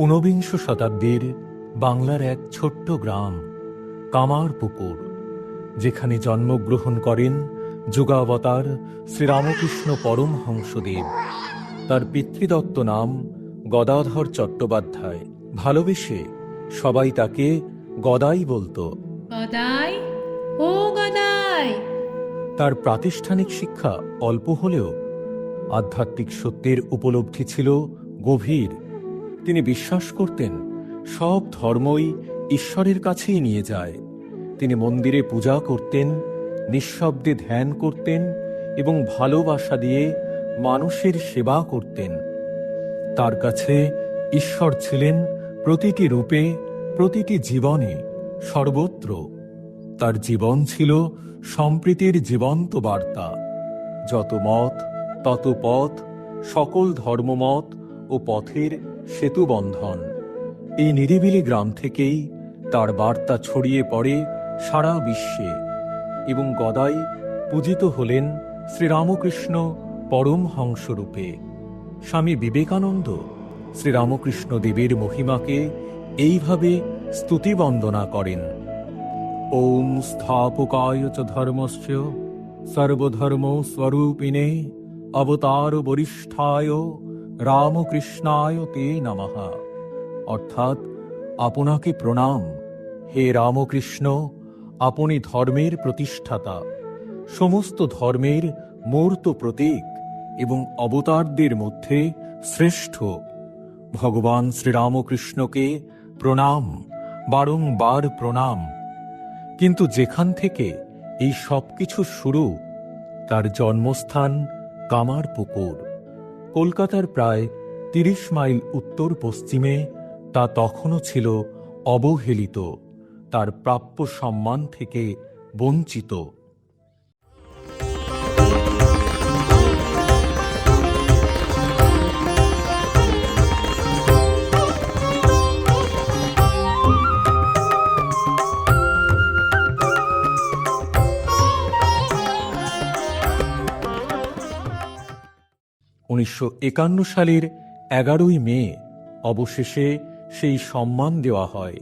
ঊনবিংশ শতাব্দীর বাংলার এক ছোট্ট গ্রাম কামারপুকুর যেখানে জন্মগ্রহণ করেন যুগাবতার শ্রীরামকৃষ্ণ পরমহংসদেব। তার পিতৃদত্ত নাম গদাধর চট্টোপাধ্যায়। ভালোবেসে সবাই তাকে গদাই বলতো। গদাই? ও গদাই! তার প্রাতিষ্ঠানিক শিক্ষা অল্প হলেও আধ্যাত্মিক সত্যের উপলব্ধি ছিল গভীর। তিনি বিশ্বাস করতেন, সব ধর্মই ঈশ্বরের কাছেই নিয়ে যায়। তিনি মন্দিরে পূজা করতেন, নিঃশব্দে ধ্যান করতেন এবং ভালোবাসা দিয়ে মানুষের সেবা করতেন। তার কাছে ঈশ্বর ছিলেন প্রতিটি রূপে, প্রতিটি জীবনে সর্বত্র। তার জীবন ছিল সম্প্রীতির জীবন্ত বার্তা। যত মত, তত পথ, সকল ধর্মমত ও পথের সেতুবন্ধন এই নিরিবিলি গ্রাম থেকেই তার বার্তা ছড়িয়ে পড়ে সারা বিশ্বে এবং গদাই পূজিত হলেন শ্রীরামকৃষ্ণ পরমহংসরূপে। স্বামী বিবেকানন্দ শ্রীরামকৃষ্ণ দেবের মহিমাকে এইভাবে স্তুতিবন্দনা করেন। ওম স্থাপকায় চ ধর্মস্য সর্বধর্ম স্বরূপিণে অবতার বরিষ্ঠায় রামকৃষ্ণায় তে নমঃ। অর্থাৎ আপনাকে প্রণাম। হে রামকৃষ্ণ, আপনি ধর্মের প্রতিষ্ঠাতা। সমস্ত ধর্মের মূর্ত প্রতীক এবং অবতারদের মধ্যে শ্রেষ্ঠ। ভগবান শ্রীরামকৃষ্ণকে প্রণাম, বারংবার প্রণাম। কিন্তু যেখান থেকে এই সব কিছু শুরু, তার জন্মস্থান কামারপুকুর। কলকাতার প্রায় তিরিশ মাইল উত্তর পশ্চিমে তা তখনও ছিল অবহেলিত, তার প্রাপ্য সম্মান থেকে বঞ্চিত। উনিশশো একান্ন সালের এগারোই মে অবশেষে সেই সম্মান দেওয়া হয়।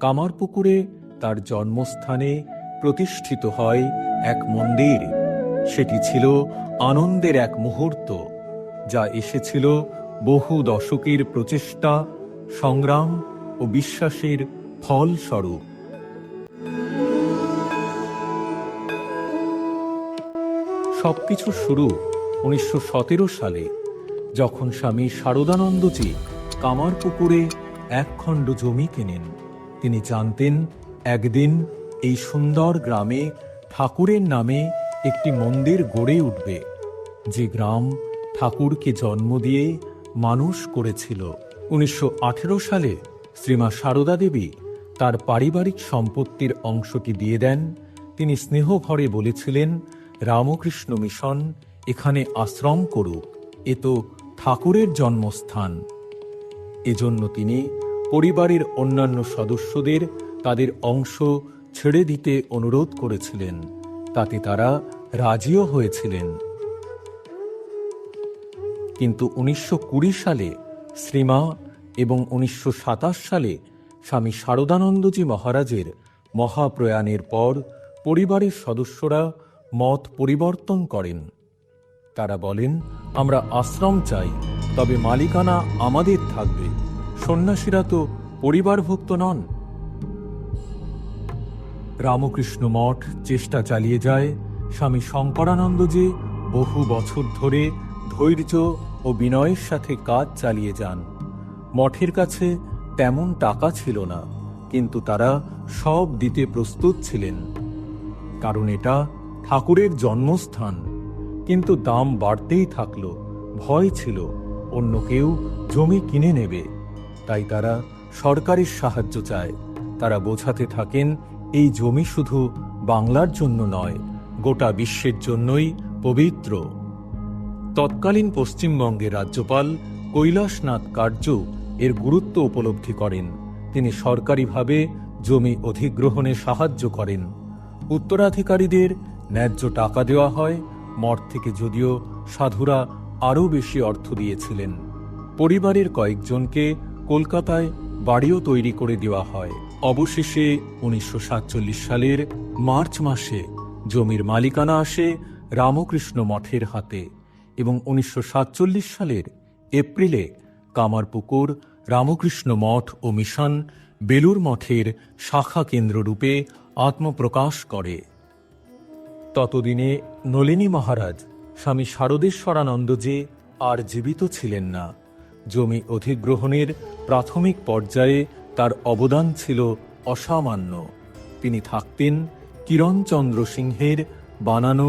কামারপুকুরে তার জন্মস্থানে প্রতিষ্ঠিত হয় এক মন্দির। সেটি ছিল আনন্দের এক মুহূর্ত, যা এসেছিল বহু দশকের প্রচেষ্টা, সংগ্রাম ও বিশ্বাসের ফলস্বরূপ। সবকিছু শুরু উনিশশো সতেরো সালে, যখন স্বামী শারদানন্দজি কামারপুকুরে এক খণ্ড জমি কেনেন, তিনি জানতেন একদিন এই সুন্দর গ্রামে ঠাকুরের নামে একটি মন্দির গড়ে উঠবে, যে গ্রাম ঠাকুরকে জন্ম দিয়ে মানুষ করেছিল। উনিশশো আঠেরো সালে শ্রীমা সারদা দেবী তার পারিবারিক সম্পত্তির অংশটি দিয়ে দেন। তিনি স্নেহভরে বলেছিলেন, রামকৃষ্ণ মিশন এখানে আশ্রম করুক, এ তো ঠাকুরের জন্মস্থান। এজন্য তিনি পরিবারের অন্যান্য সদস্যদের তাদের অংশ ছেড়ে দিতে অনুরোধ করেছিলেন, তাতে তারা রাজিও হয়েছিলেন। কিন্তু উনিশশো কুড়ি সালে শ্রীমা এবং উনিশশো সাতাশ সালে স্বামী শারদানন্দজি মহারাজের মহাপ্রয়াণের পর পরিবারের সদস্যরা মত পরিবর্তন করেন। তারা বলেন, আমরা আশ্রম চাই, তবে মালিকানা আমাদের থাকবে। সন্ন্যাসীরা তো পরিবারভুক্ত নন। রামকৃষ্ণ মঠ চেষ্টা চালিয়ে যায় স্বামী শঙ্করানন্দজি বহু বছর ধরে ধৈর্য ও বিনয়ের সাথে কাজ চালিয়ে যান। মঠের কাছে তেমন টাকা ছিল না, কিন্তু তারা সব দিতে প্রস্তুত ছিলেন। কারণ এটা ঠাকুরের জন্মস্থান। কিন্তু দাম বাড়তেই থাকল, ভয় ছিল, অন্য কেউ জমি কিনে নেবে। তাই তারা সরকারের সাহায্য চায়। তারা বোঝাতে থাকেন, এই জমি শুধু বাংলার জন্য নয়, গোটা বিশ্বের জন্যই পবিত্র। তৎকালীন পশ্চিমবঙ্গের রাজ্যপাল কৈলাসনাথ কার্য এর গুরুত্ব উপলব্ধি করেন। তিনি সরকারিভাবে জমি অধিগ্রহণে সাহায্য করেন। উত্তরাধিকারীদের ন্যায্য টাকা দেওয়া হয় মঠ থেকে যদিও সাধুরা আরও বেশি অর্থ দিয়েছিলেন। পরিবারের কয়েকজনকে কলকাতায় বাড়িও তৈরি করে দেওয়া হয়। অবশেষে উনিশশো সাতচল্লিশ সালের মার্চ মাসে জমির মালিকানা আসে রামকৃষ্ণ মঠের হাতে এবং উনিশশো সাতচল্লিশ সালের এপ্রিলে কামারপুকুর, রামকৃষ্ণ মঠ ও মিশন বেলুর মঠের শাখা কেন্দ্ররূপে আত্মপ্রকাশ করে। ততদিনে নলিনী মহারাজ, স্বামী শারদেশ্বরানন্দ যে আর জীবিত ছিলেন না, জমি অধিগ্রহণের প্রাথমিক পর্যায়ে তার অবদান ছিল অসামান্য। তিনি থাকতেন কিরণচন্দ্র সিংহের বানানো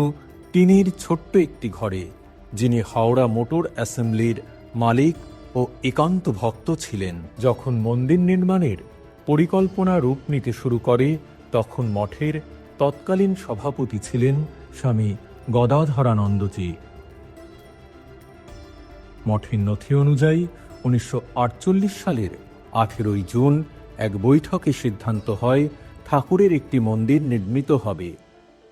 টিনের ছোট্ট একটি ঘরে, যিনি হাওড়া মোটর অ্যাসেম্বলির মালিক ও একান্ত ভক্ত ছিলেন। যখন মন্দির নির্মাণের পরিকল্পনা রূপ নিতে শুরু করে, তখন মঠের তৎকালীন সভাপতি ছিলেন স্বামী গদাধরানন্দজি। মঠের নথি অনুযায়ী উনিশশো আটচল্লিশ সালের আঠেরোই জুন এক বৈঠকে সিদ্ধান্ত হয় ঠাকুরের একটি মন্দির নির্মিত হবে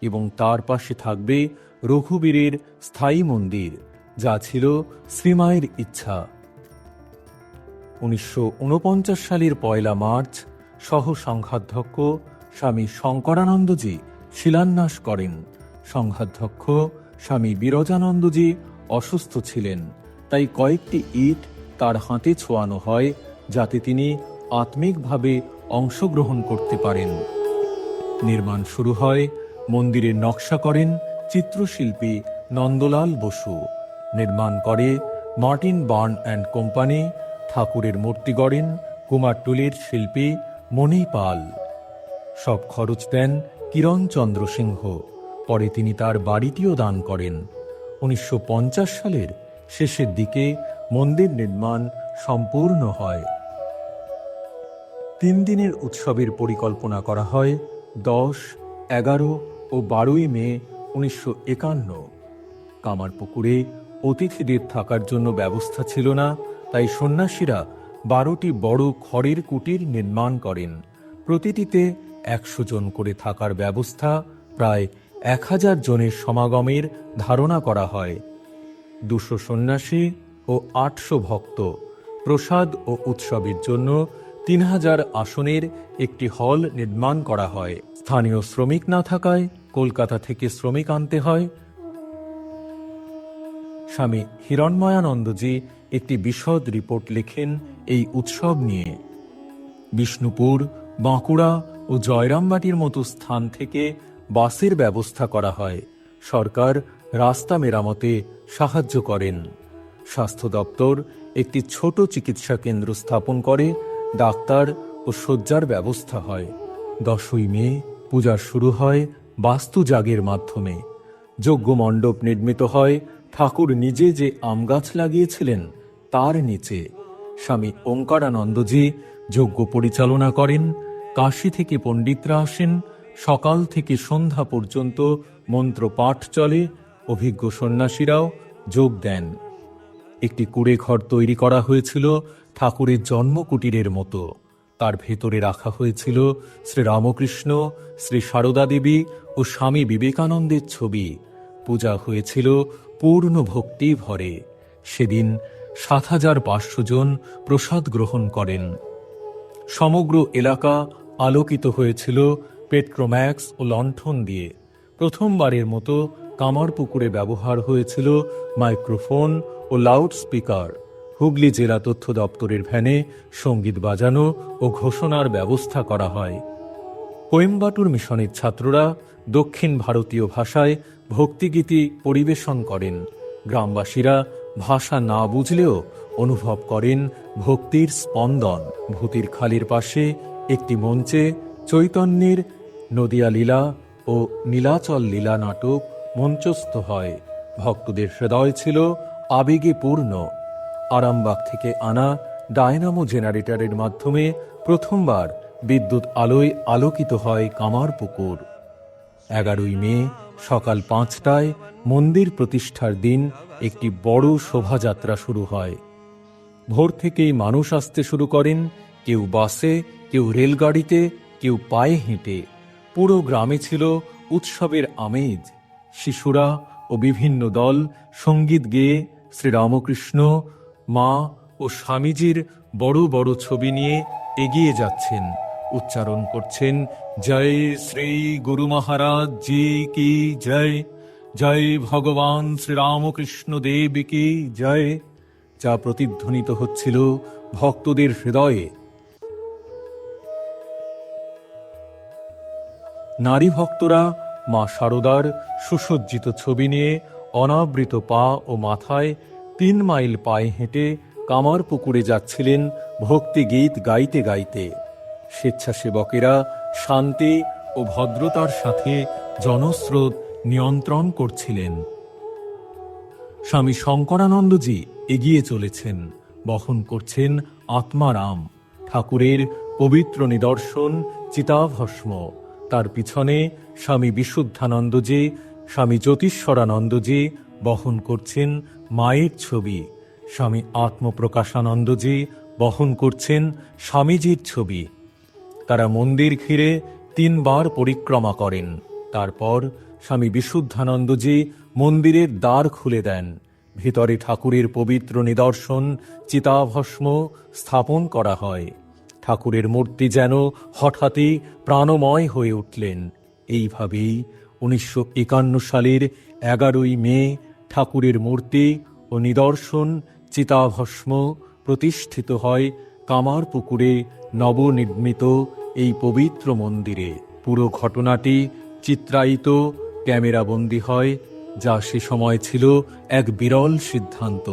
এবং তার পাশে থাকবে রঘুবীরের স্থায়ী মন্দির, যা ছিল শ্রীমায়ের ইচ্ছা। উনিশশো ঊনপঞ্চাশ সালের পয়লা মার্চ সহ সংঘাধ্যক্ষ স্বামী শঙ্করানন্দজি শিলান্যাস করেন। সংঘাধ্যক্ষ স্বামী বিরজানন্দজি অসুস্থ ছিলেন। তাই কয়েকটি ইট তার হাতে ছোঁয়ানো হয় যাতে তিনি আত্মিকভাবে অংশগ্রহণ করতে পারেন। নির্মাণ শুরু হয় মন্দিরের নকশা করেন চিত্রশিল্পী নন্দলাল বসু। নির্মাণ করে মার্টিন বার্ন অ্যান্ড কোম্পানি, ঠাকুরের মূর্তি গড়েন কুমারটুলির শিল্পী মণি পাল সব খরচ দেন কিরণচন্দ্র সিংহ। পরে তিনি তার বাড়িটিও দান করেন। উনিশশো পঞ্চাশ সালের শেষের দিকে মন্দির নির্মাণ সম্পূর্ণ হয়। তিন দিনের উৎসবের পরিকল্পনা করা হয় দশ, এগারো ও বারোই মে উনিশশো একান্ন। কামারপুকুরে অতিথিদের থাকার জন্য ব্যবস্থা ছিল না, তাই সন্ন্যাসীরা বারোটি বড় খড়ের কুটির নির্মাণ করেন। প্রতিটিতে একশো জন করে থাকার ব্যবস্থা প্রায় এক হাজার জনের সমাগমের ধারণা করা হয়। দুশো সন্ন্যাসী ও আটশো ভক্ত প্রসাদ ও উৎসবের জন্য তিন হাজার আসনের একটি হল নির্মাণ করা হয়। স্থানীয় শ্রমিক না থাকায় কলকাতা থেকে শ্রমিক আনতে হয়। স্বামী হিরণময়ানন্দজি একটি বিশদ রিপোর্ট লেখেন এই উৎসব নিয়ে। বিষ্ণুপুর, বাঁকুড়া ও জয়রামবাটির মতো স্থান থেকে বাসের ব্যবস্থা করা হয়। সরকার রাস্তা মেরামতে সাহায্য করেন। স্বাস্থ্য দপ্তর একটি ছোট চিকিৎসা কেন্দ্র স্থাপন করে, ডাক্তার ও শয্যার ব্যবস্থা হয়। দশই মে পূজা শুরু হয় বাস্তুজাগের মাধ্যমে। যজ্ঞ মণ্ডপ নির্মিত হয়, ঠাকুর নিজে যে আম গাছ লাগিয়েছিলেন তার নিচে। স্বামী ওঙ্কারানন্দজি যজ্ঞ পরিচালনা করেন, কাশী থেকে পণ্ডিতরা আসেন সকাল থেকে সন্ধ্যা পর্যন্ত মন্ত্র পাঠ চলে, অভিজ্ঞ সন্ন্যাসীরাও যোগ দেন। একটি কুড়ে ঘর তৈরি করা হয়েছিল ঠাকুরের জন্মকুটিরের মতো। তার ভেতরে রাখা হয়েছিল শ্রী রামকৃষ্ণ শ্রী সারদা দেবী ও স্বামী বিবেকানন্দের ছবি। পূজা হয়েছিল পূর্ণ ভক্তি ভরে। সেদিন সাত হাজার পাঁচশো জন প্রসাদ গ্রহণ করেন। সমগ্র এলাকা আলোকিত হয়েছিল পেট্রোম্যাক্স ও লণ্ঠন দিয়ে প্রথমবারের মতো কামারপুকুরে ব্যবহার হয়েছিল মাইক্রোফোন ও লাউড স্পিকার হুগলি জেলা তথ্য দপ্তরের ভ্যানে সংগীত বাজানো ও ঘোষণার ব্যবস্থা করা হয়। কোয়েম্বাটুর মিশনের ছাত্ররা দক্ষিণ ভারতীয় ভাষায় ভক্তিগীতি পরিবেশন করেন। গ্রামবাসীরা ভাষা না বুঝলেও অনুভব করেন ভক্তির স্পন্দন। ভূতির খালির পাশে একটি মঞ্চে চৈতন্যের নদিয়া লীলা ও নীলাচল লীলা নাটক মঞ্চস্থ হয়। ভক্তদের হৃদয় ছিল আবেগে পূর্ণ আরামবাগ থেকে আনা ডায়নামো জেনারেটরের মাধ্যমে প্রথমবার বিদ্যুৎ আলোয় আলোকিত হয় কামারপুকুর এগারোই মে সকাল পাঁচটায় মন্দির প্রতিষ্ঠার দিন একটি বড় শোভাযাত্রা শুরু হয়। ভোর থেকেই মানুষ আসতে শুরু করেন, কেউ বাসে, কেউ রেলগাড়িতে, কেউ পায়ে হেঁটে। পুরো গ্রামে ছিল উৎসবের আমেজ। শিশুরা ও বিভিন্ন দল সংগীত গেয়ে শ্রীরামকৃষ্ণ, মা ও স্বামীজির বড় বড় ছবি নিয়ে এগিয়ে যাচ্ছেন। উচ্চারণ করছেন, জয় শ্রী গুরু মহারাজ জি কি জয় জয় ভগবান শ্রীরামকৃষ্ণ দেব কি জয়। যা প্রতিধ্বনিত হচ্ছিল ভক্তদের হৃদয়ে। নারী ভক্তরা মা শারদার সুসজ্জিত ছবি নিয়ে অনাবৃত পা ও মাথায় তিন মাইল পায়ে হেঁটে কামার পুকুরে যাচ্ছিলেন ভক্তি গীত গাইতে গাইতে। স্বেচ্ছাসেবকেরা শান্তি ও ভদ্রতার সাথে জনস্রোত নিয়ন্ত্রণ করছিলেন। স্বামী শঙ্করানন্দজি এগিয়ে চলেছেন, বহন করছেন আত্মারাম, ঠাকুরের পবিত্র নিদর্শন চিতাভস্ম। তার পিছনে স্বামী বিশুদ্ধানন্দজি, স্বামী জ্যোতিষ্বরানন্দজি বহন করছেন মায়ের ছবি। স্বামী আত্মপ্রকাশানন্দজি বহন করছেন স্বামীজির ছবি। তারা মন্দির ঘিরে তিনবার পরিক্রমা করেন। তারপর স্বামী বিশুদ্ধানন্দজি মন্দিরের দ্বার খুলে দেন। ভিতরে ঠাকুরের পবিত্র নিদর্শন চিতাভস্ম স্থাপন করা হয়। ঠাকুরের মূর্তি যেন হঠাৎই প্রাণময় হয়ে উঠলেন। এইভাবেই উনিশশো একান্ন সালের এগারোই মে ঠাকুরের মূর্তি ও নিদর্শন চিতাভস্ম প্রতিষ্ঠিত হয় কামার পুকুরে নবনির্মিত এই পবিত্র মন্দিরে। পুরো ঘটনাটি চিত্রায়িত, ক্যামেরাবন্দি হয়, যা সে সময় ছিল এক বিরল সিদ্ধান্ত।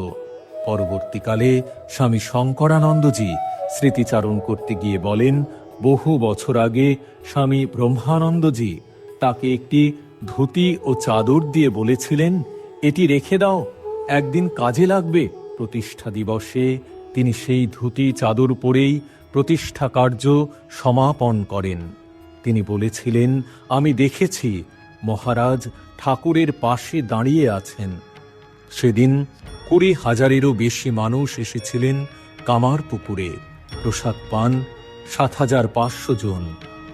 পরবর্তীকালে স্বামী শঙ্করানন্দজি স্মৃতিচারণ করতে গিয়ে বলেন, বহু বছর আগে স্বামী ব্রহ্মানন্দজি তাকে একটি ধুতি ও চাদর দিয়ে বলেছিলেন, এটি রেখে দাও, একদিন কাজে লাগবে, প্রতিষ্ঠা দিবসে। তিনি সেই ধুতি চাদর পরেই প্রতিষ্ঠা কার্য সমাপন করেন। তিনি বলেছিলেন, আমি দেখেছি, মহারাজ ঠাকুরের পাশে দাঁড়িয়ে আছেন। সেদিন কুড়ি হাজারেরও বেশি মানুষ এসেছিলেন কামার পুকুরে। প্রসাদ পান, সাত হাজার পাঁচশো জন।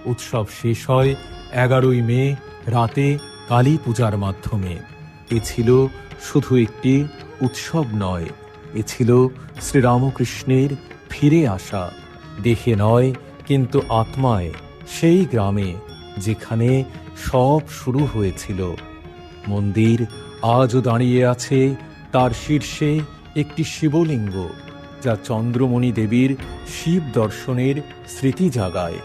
উৎসব শেষ হয় এগারোই মে, রাতে কালী পূজার মাধ্যমে। এ ছিল শুধু একটি উৎসব নয়, এ ছিল শ্রীরামকৃষ্ণের ফিরে আসা। দেখে নয়, কিন্তু আত্মায় সেই গ্রামে, যেখানে সব শুরু হয়েছিল। মন্দির আজও দাঁড়িয়ে আছে তার শীর্ষে একটি শিবলিঙ্গ, যা চন্দ্রমণি দেবীর শিব দর্শনের স্মৃতি জাগায়।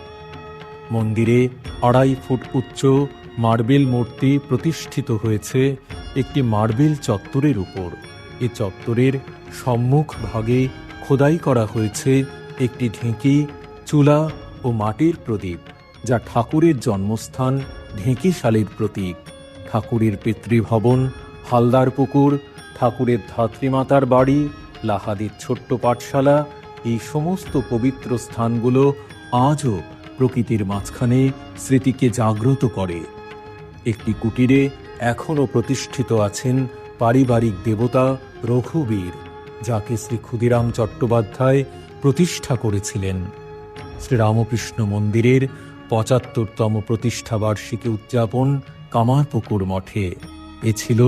মন্দিরে আড়াই ফুট উচ্চ মার্বেল মূর্তি প্রতিষ্ঠিত হয়েছে একটি মার্বেল চত্বরের উপর। এ চত্বরের সম্মুখ ভাগে খোদাই করা হয়েছে একটি ঢেঁকি, চুলা ও মাটির প্রদীপ, যা ঠাকুরের জন্মস্থান ঢেঁকিশালের প্রতীক। ঠাকুরের পিতৃভবন হালদার পুকুর ঠাকুরের ধাত্রীমাতার বাড়ি, লাহাদির ছোট্ট পাঠশালা, এই সমস্ত পবিত্র স্থানগুলো আজও প্রকৃতির মাঝখানে স্মৃতিকে জাগ্রত করে। একটি কুটিরে এখনও প্রতিষ্ঠিত আছেন পারিবারিক দেবতা রঘুবীর, যাকে শ্রী ক্ষুদিরাম চট্টোপাধ্যায় প্রতিষ্ঠা করেছিলেন। শ্রীরামকৃষ্ণ মন্দিরের পঁচাত্তরতম প্রতিষ্ঠাবার্ষিকী উদযাপন কামারপুকুর মঠে। এ ছিল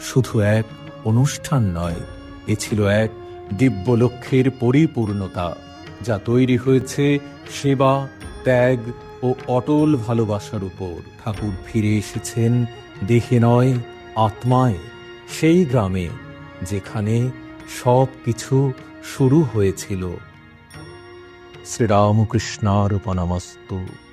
শুধু এক অনুষ্ঠান নয়। এ ছিল এক দিব্য লক্ষ্যের পরিপূর্ণতা, যা তৈরি হয়েছে সেবা, ত্যাগ ও অটল ভালোবাসার উপর। ঠাকুর ফিরে এসেছেন দেখে নয়, আত্মায়। সেই গ্রামে, যেখানে সব কিছু শুরু হয়েছিল। শ্রীরামকৃষ্ণার্পণমস্তু।